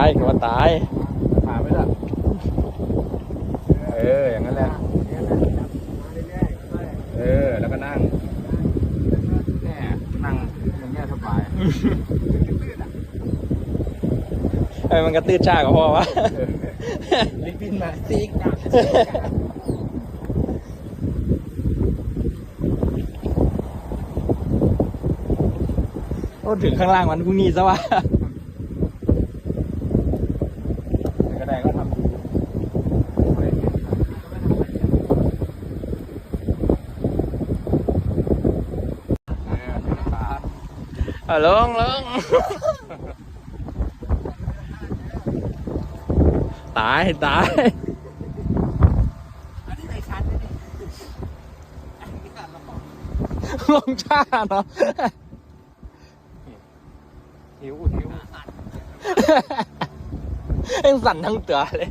ายก็ว่าตายขาไม่ได้เอออย่างนั้นแหละเออแล้วก็นั่งแน่นั่งอย่างเงี้ยสบายไอ้มันกระตื้นชากกับพ่อวะลิปปิ้นมาซีกกันโอ้ถึงข้างล่างวันพรุ่งนี้ซะวะ กระแดงก็ทำดูเออขา เอาลงลงตายตายอันนี้ไม่ชัดเลยอันนี้การระบลงชาเนาะหิวหิวเอ็งสั่นทั้งตัวเลย